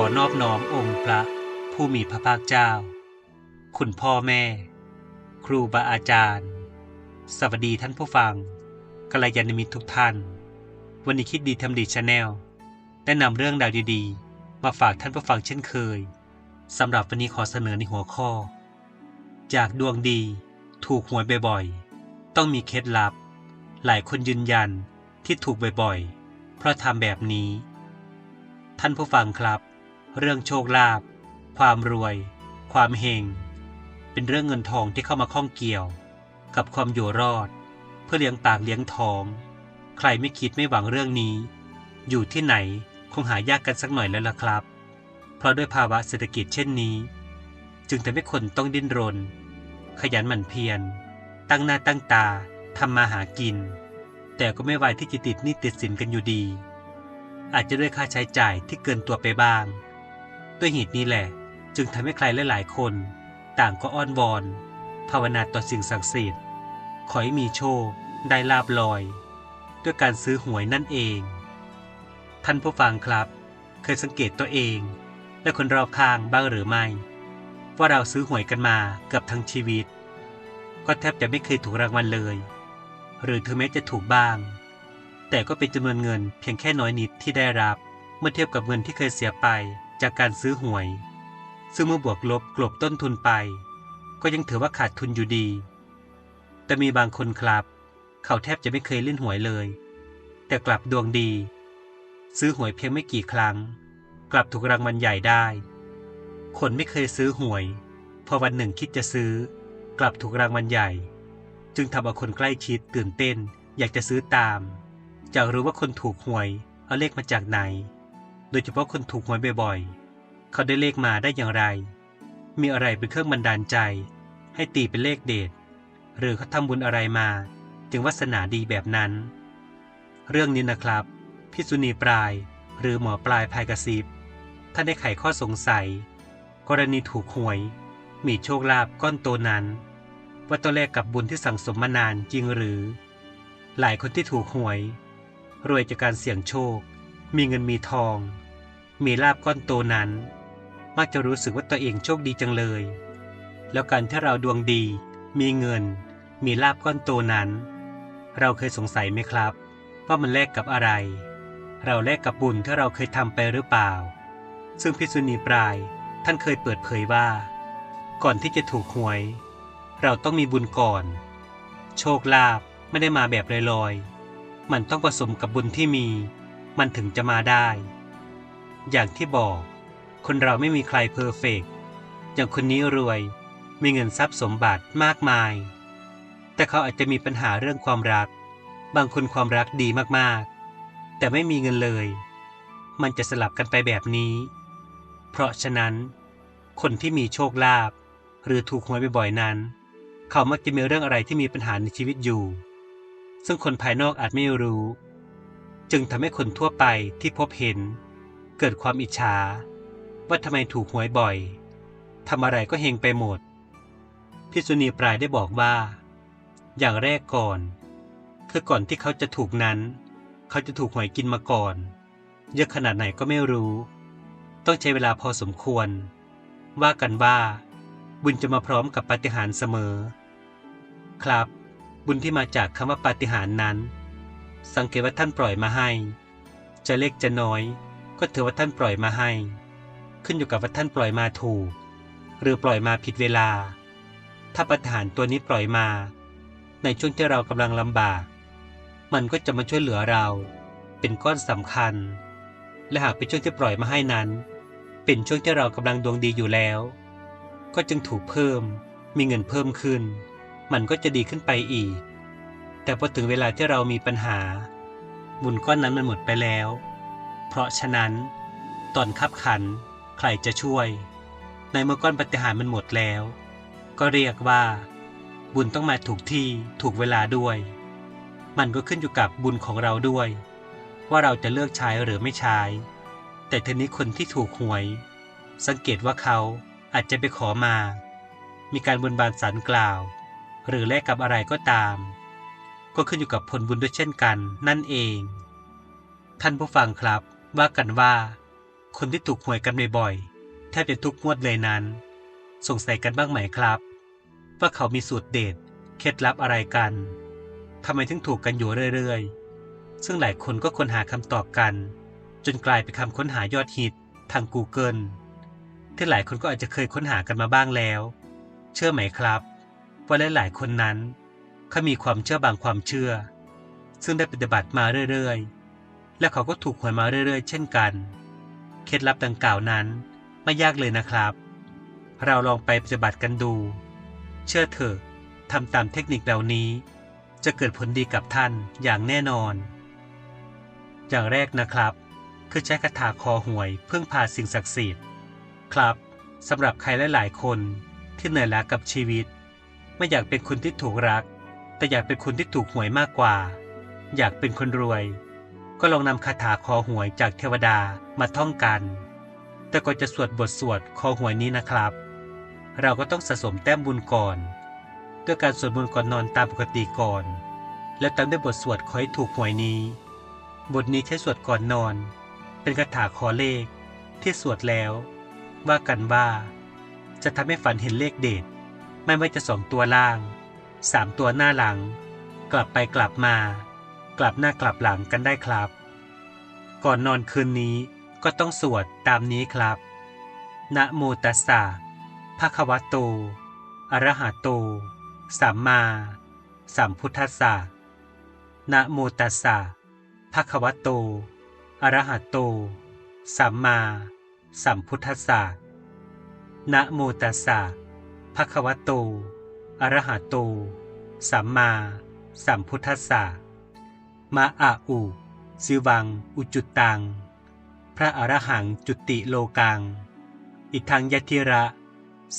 อนอบน้อมองค์พระผู้มีพระภาคเจ้า คุณพ่อแม่ ครูบาอาจารย์ สวัสดีท่านผู้ฟังกัลยาณมิตรทุกท่าน วันนี้คิดดีทำดีชาแนลได้นำเรื่องราวดีๆ มาฝากท่านผู้ฟังเช่นเคยสำหรับวันนี้ขอเสนอในหัวข้อ จากดวงดีถูกหวยบ่อยๆ ต้องมีเคล็ดลับ หลายคนยืนยันที่ถูกบ่อยๆ เพราะทำแบบนี้ ท่านผู้ฟังครับ เรื่องโชคลาภความรวย ความเฮงเป็นเรื่องเงินทองที่เข้ามาข้องเกี่ยว กับความอยู่รอด เพื่อเลี้ยงปากเลี้ยงท้อง ใครไม่คิดไม่หวังเรื่องนี้ อยู่ที่ไหนคงหายากกันสักหน่อยแล้วล่ะครับ เพราะด้วยภาวะเศรษฐกิจเช่นนี้ จึงทำให้คนต้องดิ้นรน ขยันหมั่นเพียรตั้งหน้าตั้งตาทำมาหากิน แต่ก็ไม่ไหวที่จะติดหนี้ติดสินกันอยู่ดี อาจจะด้วยค่าใช้จ่ายที่เกินตัวไปบ้าง ด้วยเหตุนี้แหละ จึงทำให้ใครหลายๆคน ต่างก็อ้อนวอน ภาวนาต่อสิ่งศักดิ์สิทธิ์ขอให้มีโชค ได้ลาบลอย ด้วยการซื้อหวยนั่นเอง ท่านผู้ฟังครับ เคยสังเกตตัวเอง และคนรอบข้างบ้างหรือไม่ ว่าเราซื้อหวยกันมาเกือบทั้งชีวิต ก็แทบจะไม่เคยถูกรางวัลเลย หรือถึงแม้จะถูกบ้าง แต่ก็เป็นจำนวนเงินเพียงแค่น้อยนิดที่ได้รับ เมื่อเทียบกับเงินที่เคยเสียไป จากการซื้อหวย ซึ่งเมื่อบวกลบกลบต้นทุนไป ก็ยังถือว่าขาดทุนอยู่ดี แต่มีบางคนครับ เขาแทบจะไม่เคยเล่นหวยเลย แต่กลับดวงดี ซื้อหวยเพียงไม่กี่ครั้ง กลับถูกรางวัลใหญ่ได้ คนไม่เคยซื้อหวย พอวันหนึ่งคิดจะซื้อ กลับถูกรางวัลใหญ่ จึงทำเอาคนใกล้ชิดตื่นเต้น อยากจะซื้อตามอยากรู้ว่าคนถูกหวยเอาเลขมาจากไหน โดยเฉพาะคนถูกหวยบ่อยๆ เขาได้เลขมาได้อย่างไร มีอะไรเป็นเครื่องบันดาลใจ ให้ตีเป็นเลขเดชหรือเขาทำบุญอะไรมา จึงวาสนาดีแบบนั้น เรื่องนี้นะครับพิษุณีปลายหรือหมอปลายพายกระซิบท่านได้ไขข้อสงสัย กรณีถูกหวย มีโชคลาภก้อนโตนั้น ว่าตัวแรกกับบุญที่สั่งสมมานานจริงหรือ หลายคนที่ถูกหวย รวยจากการเสี่ยงโชค มีเงินมีทอง มีลาบก้อนโตนั้น มักจะรู้สึกว่าตัวเองโชคดีจังเลย แล้วการที่เราดวงดี มีเงิน มีลาบก้อนโตนั้น เราเคยสงสัยไหมครับ ว่ามันแลกกับอะไร เราแลกกับบุญที่เราเคยทำไปหรือเปล่า ซึ่งพิษุณีปลายท่านเคยเปิดเผยว่า ก่อนที่จะถูกหวย เราต้องมีบุญก่อน โชคลาภไม่ได้มาแบบลอยๆมันต้องผสมกับบุญที่มี มันถึงจะมาได้ อย่างที่บอก คนเราไม่มีใครเพอร์เฟกต์อย่างคนนี้รวย มีเงินทรัพย์สมบัติมากมาย แต่เขาอาจจะมีปัญหาเรื่องความรัก บางคนความรักดีมากๆ แต่ไม่มีเงินเลย มันจะสลับกันไปแบบนี้ เพราะฉะนั้น คนที่มีโชคลาภหรือถูกหวยบ่อยๆนั้น เขามักจะมีเรื่องอะไรที่มีปัญหาในชีวิตอยู่ ซึ่งคนภายนอกอาจไม่รู้ จึงทำให้คนทั่วไปที่พบเห็น เกิดความอิจฉา ว่าทำไมถูกหวยบ่อยทำอะไรก็เฮงไปหมด พิษุณีปลายได้บอกว่า อย่างแรกก่อน คือก่อนที่เขาจะถูกนั้น เขาจะถูกหวยกินมาก่อน เยอะขนาดไหนก็ไม่รู้ ต้องใช้เวลาพอสมควร ว่ากันว่า บุญจะมาพร้อมกับปาฏิหาริย์เสมอ ครับ บุญที่มาจากคำว่าปาฏิหาริย์นั้น สังเกตว่าท่านปล่อยมาให้ จะเล็กจะน้อย ก็ถือว่าท่านปล่อยมาให้ ขึ้นอยู่กับว่าท่านปล่อยมาถูก หรือปล่อยมาผิดเวลา ถ้าปาฏิหาตัวนี้ปล่อยมา ในช่วงที่เรากำลังลำบาก มันก็จะมาช่วยเหลือเรา เป็นก้อนสำคัญ และหากเป็นช่วงที่ปล่อยมาให้นั้น เป็นช่วงที่เรากำลังดวงดีอยู่แล้ว ก็จึงถูกเพิ่ม มีเงินเพิ่มขึ้น มันก็จะดีขึ้นไปอีก แต่พอถึงเวลาที่เรามีปัญหา บุญก้อนนั้นมันหมดไปแล้ว เพราะฉะนั้น ตอนขับขันใครจะช่วย ในเมื่อก้อนปฏิหารย์มันหมดแล้ว ก็เรียกว่า บุญต้องมาถูกที่ถูกเวลาด้วย มันก็ขึ้นอยู่กับบุญของเราด้วย ว่าเราจะเลือกใช้หรือไม่ใช้ แต่ทีนี้คนที่ถูกหวย สังเกตว่าเขาอาจจะไปขอมา มีการบนบานสารกล่าว หรือแลกกับอะไรก็ตาม ก็ขึ้นอยู่กับผลบุญด้วยเช่นกันนั่นเอง ท่านผู้ฟังครับ ว่ากันว่า คนที่ถูกหวยกันบ่อยๆแทบจะทุกงวดเลยนั้น สงสัยกันบ้างไหมครับ ว่าเขามีสูตรเด็ดเคล็ดลับอะไรกันทำไมถึงถูกกันอยู่เรื่อยๆ ซึ่งหลายคนก็ค้นหาคำตอบกัน จนกลายเป็นคำค้นหายอดฮิตทาง Google ที่หลายคนก็อาจจะเคยค้นหากันมาบ้างแล้ว เชื่อไหมครับว่าหลายๆคนนั้นเขามีความเชื่อบางความเชื่อ ซึ่งได้ปฏิบัติมาเรื่อยๆ และเขาก็ถูกหวยมาเรื่อยๆ เช่นกัน เคล็ดลับดังกล่าวนั้นไม่ยากเลยนะครับ เราลองไปปฏิบัติกันดู เชื่อเถอะทำตามเทคนิคเหล่านี้ จะเกิดผลดีกับท่านอย่างแน่นอน อย่างแรกนะครับ คือใช้คาถาคอหวยเพื่อพาสิ่งศักดิ์สิทธิ์ ครับสำหรับใครหลายๆคนที่เหนื่อยล้ากับชีวิต ไม่อยากเป็นคนที่ถูกรัก แต่อยากเป็นคนที่ถูกหวยมากกว่า อยากเป็นคนรวย ก็ลองนำคาถาคอหวยจากเทวดามาท่องกัน แต่ก่อนจะสวดบทสวดคอหวยนี้นะครับ เราก็ต้องสะสมแต้มบุญก่อน ด้วยการสวดมนต์ก่อนนอนตามปกติก่อน แล้วตามด้วยบทสวดขอให้ถูกหวยนี้ บทนี้ใช้สวดก่อนนอน เป็นคาถาขอเลข ที่สวดแล้ว ว่ากันว่า จะทำให้ฝันเห็นเลขเด็ดไม่ว่าจะสองตัวล่างสามตัวหน้าหลัง กลับไปกลับมา กลับหน้ากลับหลังกันได้ครับ ก่อนนอนคืนนี้ก็ต้องสวดตามนี้ครับ นะโมตัสสะภะคะวะโต อะระหะโต สัมมาสัมพุทธัสสะ นะโมตัสสะภะคะวะโต อะระหะโต สัมมาสัมพุทธัสสะ นะโมตัสสะภะคะวะโต อะระหะโต สัมมาสัมพุทธัสสะ มะอะอุสิวัง อุจุตัง พระอรหังจุติโลกัง อิทังยทิระ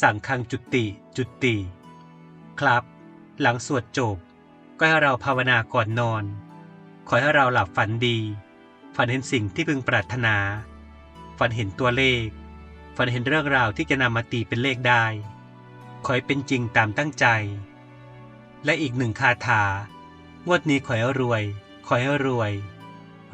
สังคังจุติจุติ ครับ หลังสวดจบ ก็ให้เราภาวนาก่อนนอน ขอให้เราหลับฝันดี ฝันเห็นสิ่งที่พึงปรารถนา ฝันเห็นตัวเลข ฝันเห็นเรื่องราวที่จะนำมาตีเป็นเลขได้ ขอให้เป็นจริงตามตั้งใจ และอีกหนึ่งคาถางวดนี้ขอให้รวย ขอให้รวย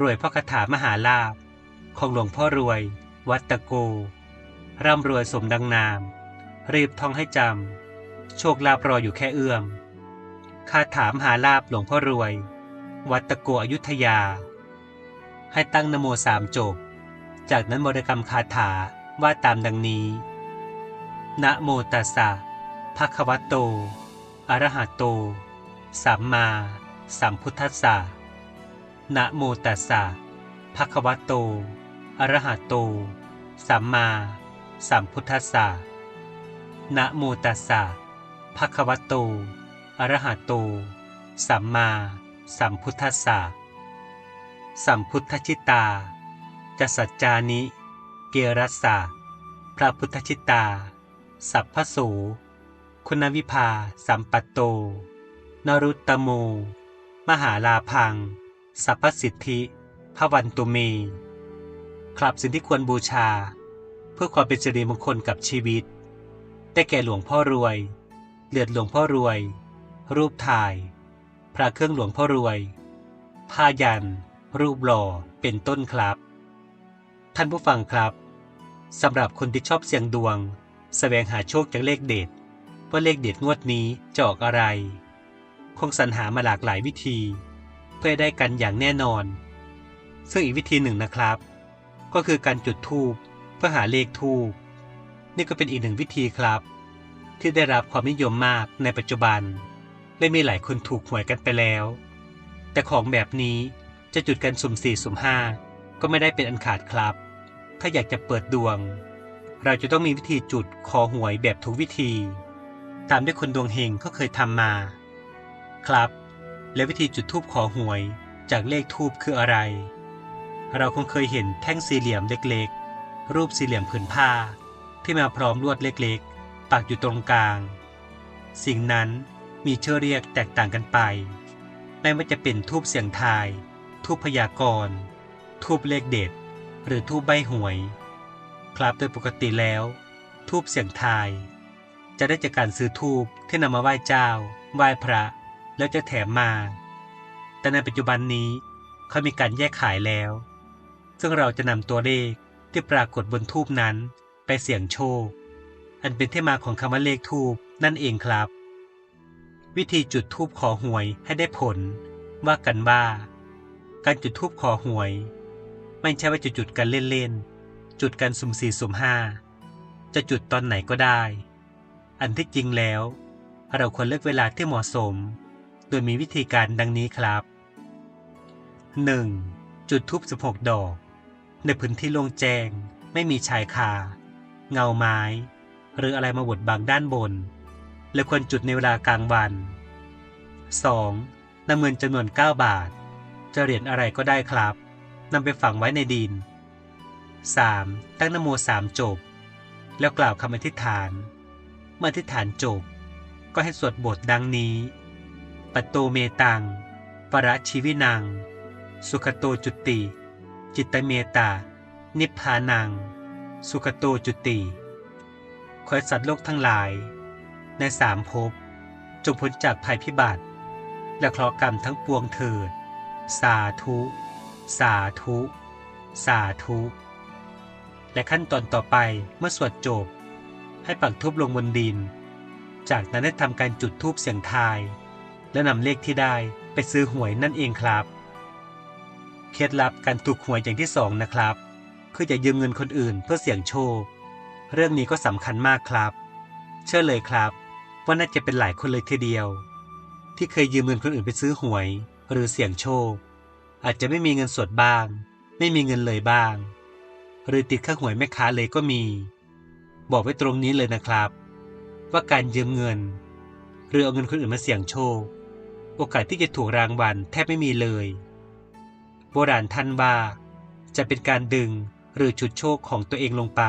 รวยเพราะคาถามหาลาภของหลวงพ่อรวย วัดตะโก ร่ำรวยสมดังนาม รีบท่องให้จำ โชคลาภรออยู่แค่เอื้อม คาถามหาลาภหลวงพ่อรวย วัดตะโกอยุธยา ให้ตั้งนโมสามจบ จากนั้นบริกรรมคาถาว่าตามดังนี้ นะโมตัสสะภะคะวะโต อะระหะโต สัมมาสัมพุทธัสสะ นะโมตัสสะภะคะวะโต อะระหะโต สัมมาสัมพุทธัสสะนะโมตัสสะภะคะวะโต อะระหะโต สัมมาสัมพุทธัสสะสัมพุทธชิตาจะสัจจานิ เกรัสสะพระพุทธชิตา สัพพโสคุณวิภา สัมปัตโต นรุตตโม มหาลาพัง สัพพสิทธิพระวันตุเมครับสิ่งที่ควรบูชา เพื่อความเป็นสิริมงคลกับชีวิต ได้แก่หลวงพ่อรวยเลือดหลวงพ่อรวย รูปถ่าย พระเครื่องหลวงพ่อรวย ผ้ายัน รูปหล่อ เป็นต้นครับ ท่านผู้ฟังครับ สำหรับคนที่ชอบเสี่ยงดวง แสวงหาโชคจากเลขเด็ด ว่าเลขเด็ดงวดนี้จะออกอะไร คงสรรหามาหลากหลายวิธี เพื่อได้กันอย่างแน่นอน ซึ่งอีกวิธีหนึ่งนะครับ ก็คือการจุดธูปเพื่อหาเลขทูปนี่ก็เป็นอีกหนึ่งวิธีครับ ที่ได้รับความนิยมมากในปัจจุบัน และมีหลายคนถูกหวยกันไปแล้ว แต่ของแบบนี้จะจุดกันสุ่มสี่สุ่มห้าก็ไม่ได้เป็นอันขาดครับ ถ้าอยากจะเปิดดวง เราจะต้องมีวิธีจุดคอหวยแบบทุกวิธี ตามที่คนดวงเฮงเขาเคยทำมา ครับ และวิธีจุดทูบขอหวย จากเลขทูบคืออะไร เราคงเคยเห็นแท่งสี่เหลี่ยมเล็กๆ รูปสี่เหลี่ยมผืนผ้า ที่มาพร้อมลวดเล็กๆ ปักอยู่ตรงกลาง สิ่งนั้นมีชื่อเรียกแตกต่างกันไป ไม่ว่าจะเป็นทูบเสียงทาย ทูบพยากรณ์ทูบเลขเด็ด หรือทูบใบหวย ครับโดยปกติแล้ว ทูบเสียงทาย จะได้จากการซื้อทูบที่นำมาไหว้เจ้า ไหว้พระ แล้วจะแถมมา แต่ในปัจจุบันนี้เขามีการแยกขายแล้ว ซึ่งเราจะนำตัวเลขที่ปรากฏบนทูบนั้นไปเสี่ยงโชค อันเป็นที่มาของคำว่าเลขทูบนั่นเองครับ วิธีจุดทูบขอหวยให้ได้ผล ว่ากันว่า การจุดทูบขอหวย ไม่ใช่ว่าจะจุดกันเล่นๆ จุดกันสุ่มสี่สุ่มห้าจะจุดตอนไหนก็ได้ อันที่จริงแล้ว เราควรเลือกเวลาที่เหมาะสม โดยมีวิธีการดังนี้ครับ 1. จุดทูบ16 ดอก ในพื้นที่โล่งแจ้ง ไม่มีชายคา เงาไม้ หรืออะไรมาบดบังด้านบน และควรจุดในเวลากลางวัน 2. นำเงินจำนวน 9 บาท จะเหรียญอะไรก็ได้ครับนำไปฝังไว้ในดิน 3. ตั้งนโมสามจบ แล้วกล่าวคำอธิษฐาน เมื่ออธิษฐานจบ ก็ให้สวดบทดังนี้ ปโตเมตัง ปรชชีวินัง สุขโตจุติ จิตตเมตา นิพพานัง สุขโตจุติขอสัตว์โลกทั้งหลาย ในสามภพจงพ้นจากภัยพิบัติ และเคราะห์กรรมทั้งปวงเถิด สาธุ สาธุ สาธุ และขั้นตอนต่อไปเมื่อสวดจบ ให้ปักทูบลงบนดิน จากนั้นได้ทำการจุดทูบเสียงทาย และนำเลขที่ได้ไปซื้อหวยนั่นเองครับ เคล็ดลับการถูกหวยอย่างที่สองนะครับ คืออย่ายืมเงินคนอื่นเพื่อเสี่ยงโชค เรื่องนี้ก็สำคัญมากครับ เชื่อเลยครับ ว่าน่าจะเป็นหลายคนเลยทีเดียว ที่เคยยืมเงินคนอื่นไปซื้อหวย หรือเสี่ยงโชค อาจจะไม่มีเงินสดบ้าง ไม่มีเงินเลยบ้าง หรือติดค่าหวยแม่ค้าเลยก็มี บอกไว้ตรงนี้เลยนะครับ ว่าการยืมเงิน หรือเอาเงินคนอื่นมาเสี่ยงโชค โอกาสที่จะถูกรางวัลแทบไม่มีเลย โบราณท่านว่าจะเป็นการดึงหรือฉุดโชคของตัวเองลงไป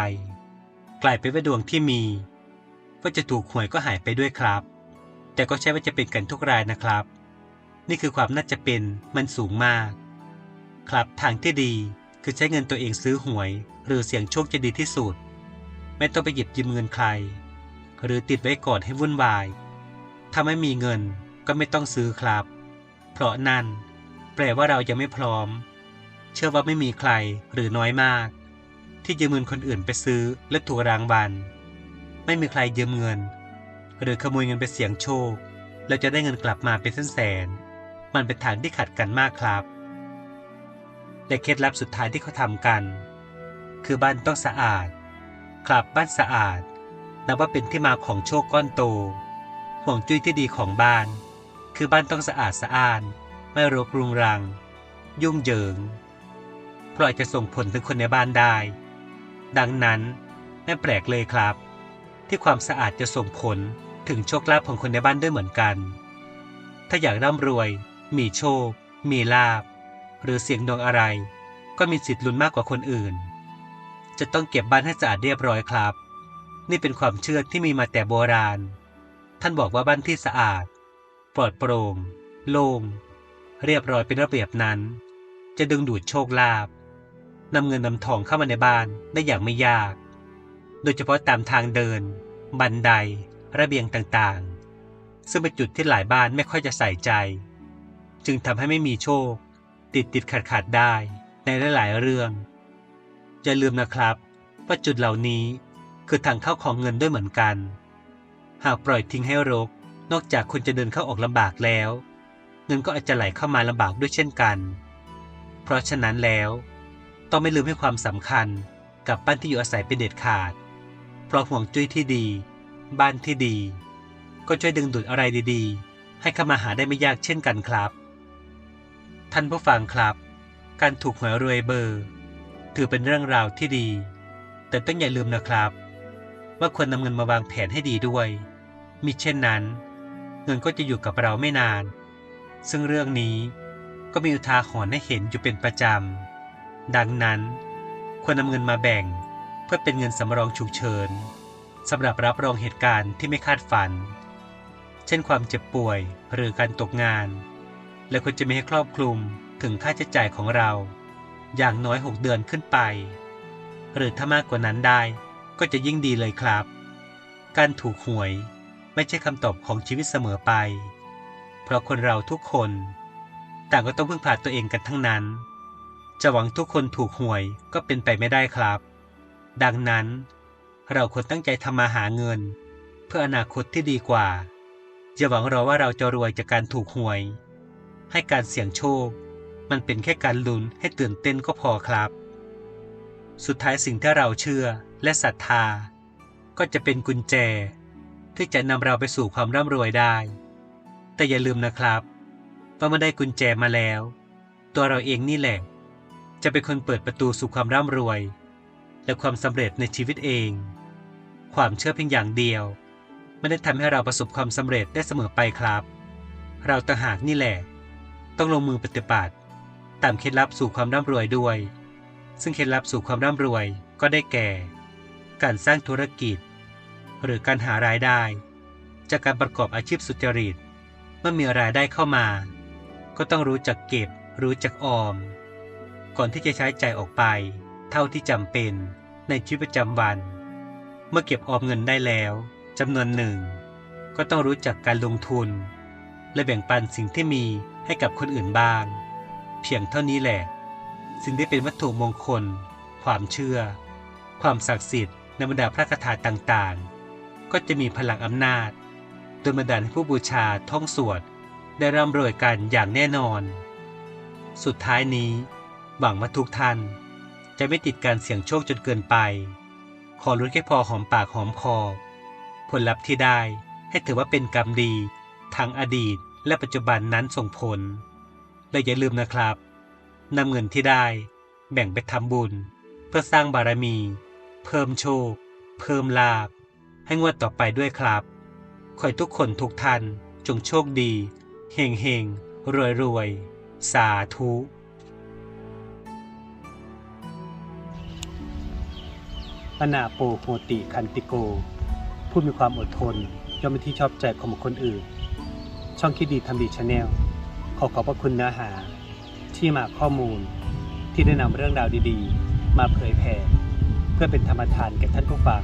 กลายเป็นว่าดวงที่มีว่าจะถูกหวยก็หายไปด้วยครับ แต่ก็ใช่ว่าจะเป็นกันทุกรายนะครับ นี่คือความน่าจะเป็นมันสูงมาก ครับทางที่ดีคือใช้เงินตัวเองซื้อหวย หรือเสี่ยงโชคจะดีที่สุด ไม่ต้องไปหยิบยืมเงินใคร หรือติดไว้ก่อนให้วุ่นวาย ถ้าไม่มีเงิน ก็ไม่ต้องซื้อครับ เพราะนั่น แปลว่าเรายังไม่พร้อม เชื่อว่าไม่มีใครหรือน้อยมาก ที่ยืมเงินคนอื่นไปซื้อและถูกรางวัลไม่มีใครยืมเงิน หรือขโมยเงินไปเสี่ยงโชค แล้วจะได้เงินกลับมาเป็นแสนๆมันเป็นทางที่ขัดกันมากครับและเคล็ดลับสุดท้ายที่เขาทำกัน คือบ้านต้องสะอาด ครับบ้านสะอาดนับว่าเป็นที่มาของโชคก้อนโตห่วงจุ้ยที่ดีของบ้าน คือบ้านต้องสะอาดสะอ้าน ไม่รกรุงรัง ยุ่งเหยิง เพราะอาจจะส่งผลถึงคนในบ้านได้ ดังนั้นไม่แปลกเลยครับ ที่ความสะอาดจะส่งผลถึงโชคลาภของคนในบ้านด้วยเหมือนกัน ถ้าอยากร่ำรวย มีโชค มีลาภหรือเสียงดวงอะไร ก็มีสิทธิ์ลุ้นมากกว่าคนอื่น จะต้องเก็บบ้านให้สะอาดเรียบร้อยครับ นี่เป็นความเชื่อที่มีมาแต่โบราณ ท่านบอกว่าบ้านที่สะอาด ปลอดโปร่งโล่งเรียบร้อยเป็นระเบียบนั้น จะดึงดูดโชคลาภนำเงินนำทองเข้ามาในบ้านได้อย่างไม่ยาก โดยเฉพาะตามทางเดิน บันได ระเบียงต่างๆ ซึ่งเป็นจุดที่หลายบ้านไม่ค่อยจะใส่ใจ จึงทำให้ไม่มีโชค ติดติดขัดขัดได้ในหลายๆเรื่อง อย่าลืมนะครับว่าจุดเหล่านี้คือทางเข้าของเงินด้วยเหมือนกัน หากปล่อยทิ้งให้รก นอกจากคนจะเดินเข้าออกลำบากแล้ว เงินก็อาจจะไหลเข้ามาลำบากด้วยเช่นกัน เพราะฉะนั้นแล้ว ต้องไม่ลืมให้ความสำคัญกับบ้านที่อยู่อาศัยเป็นเด็ดขาด เพราะห่วงจุ้ยที่ดี บ้านที่ดี ก็ช่วยดึงดูดอะไรดีๆ ให้เข้ามาหาได้ไม่ยากเช่นกันครับ ท่านผู้ฟังครับ การถูกหวยรวยเบอร์ ถือเป็นเรื่องราวที่ดี แต่ต้องอย่าลืมนะครับ ว่าควรนำเงินมาวางแผนให้ดีด้วยมิเช่นนั้น เงินก็จะอยู่กับเราไม่นาน ซึ่งเรื่องนี้ก็มีอุทาหรณ์ให้เห็นอยู่เป็นประจำ ดังนั้น ควรนำเงินมาแบ่งเพื่อเป็นเงินสำรองฉุกเฉินสำหรับรับรองเหตุการณ์ที่ไม่คาดฝัน เช่นความเจ็บป่วยหรือการตกงาน และควรจะมีให้ครอบคลุมถึงค่าใช้จ่ายของเรา อย่างน้อย 6 เดือนขึ้นไป หรือถ้ามากกว่านั้นได้ก็จะยิ่งดีเลยครับ การถูกหวย ไม่ใช่คำตอบของชีวิตเสมอไป เพราะคนเราทุกคน ต่างก็ต้องพึ่งพาตัวเองกันทั้งนั้น จะหวังทุกคนถูกหวยก็เป็นไปไม่ได้ครับ ดังนั้น เราควรตั้งใจทำมาหาเงิน เพื่ออนาคตที่ดีกว่าอย่าหวังรอว่าเราจะรวยจากการถูกหวย ให้การเสี่ยงโชค มันเป็นแค่การลุ้นให้ตื่นเต้นก็พอครับ สุดท้ายสิ่งที่เราเชื่อและศรัทธา ก็จะเป็นกุญแจ ที่จะนำเราไปสู่ความร่ำรวยได้ แต่อย่าลืมนะครับ ว่าเมื่อได้กุญแจมาแล้ว ตัวเราเองนี่แหละ จะเป็นคนเปิดประตูสู่ความร่ำรวย และความสำเร็จในชีวิตเอง ความเชื่อเพียงอย่างเดียวไม่ได้ทำให้เราประสบความสำเร็จได้เสมอไปครับ เราต่างหากนี่แหละ ต้องลงมือปฏิบัติตามเคล็ดลับสู่ความร่ำรวยด้วย ซึ่งเคล็ดลับสู่ความร่ำรวยก็ได้แก่ การสร้างธุรกิจ หรือการหารายได้ จากการประกอบอาชีพสุจริต เมื่อมีรายได้เข้ามา ก็ต้องรู้จักเก็บ รู้จักออม ก่อนที่จะใช้ใจ่ายออกไป เท่าที่จำเป็นในชีวิตประจำวัน เมื่อเก็บออมเงินได้แล้วจำนวนหนึ่ง ก็ต้องรู้จักการลงทุน และแบ่งปันสิ่งที่มีให้กับคนอื่นบ้าง เพียงเท่านี้แหละ สิ่งที่เป็นวัตถุมงคล ความเชื่อ ความศักดิ์สิทธิ์ในบรรดาพระคาถาต่างๆ ก็จะมีพลังอำนาจโดยบันดาลให้ผู้บูชาท่องสวดได้ร่ำรวยกันอย่างแน่นอน สุดท้ายนี้ หวังว่าทุกท่าน จะไม่ติดการเสี่ยงโชคจนเกินไป ขอรู้นแค่พอหอมปากหอมคอ ผลลัพธ์ที่ได้ให้ถือว่าเป็นกรรมดีทั้งอดีตและปัจจุบันนั้นส่งผล และอย่าลืมนะครับนำเงินที่ได้แบ่งไปทำบุญ เพื่อสร้างบารมี เพิ่มโชค เพิ่มลาภ ให้งวดต่อไปด้วยครับขอให้ทุกคนทุกท่านจงโชคดี เฮงเฮงรวยรวยสาธุปนาโปโหติคันติโก ผู้มีความอดทน ย่อมเป็นที่ชอบใจของบุคคลอื่น ช่องคิดดีทำดีชาแนลขอขอบพระคุณเนื้อหา ที่มาข้อมูล ที่ได้นำเรื่องราวดีๆ มาเผยแผ่เพื่อเป็นธรรมทานแก่ท่านผู้ฟัง